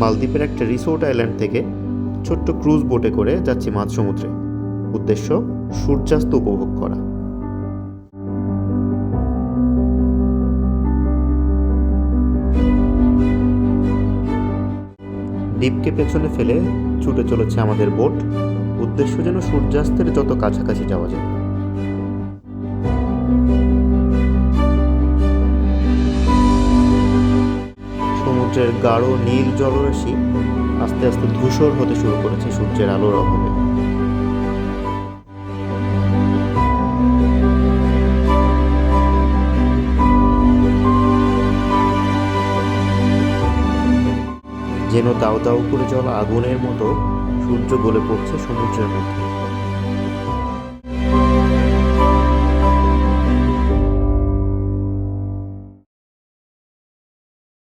মালদ্বীপের একটা resort island থেকে ছোট্ট ক্রুজ বোটে করে যাচ্ছি মাঝ সমুদ্রে। উদ্দেশ্য, সূর্যাস্ত উপভোগ করা। দ্বীপকে পেছনে ফেলে ছুটে চলেছে আমাদের বোট। উদ্দেশ্য যেন সূর্যাস্তের যত কাছাকাছি যাওয়া যায়। সমুদ্রের গাঢ় নীল জলরাশি আস্তে আস্তে ধূসর হতে শুরু করেছে সূর্যের আলোর অভাবে। যেন দাউ দাউ করে জল আগুনের মতো সূর্য গলে পড়ছে সমুদ্রের মধ্যে।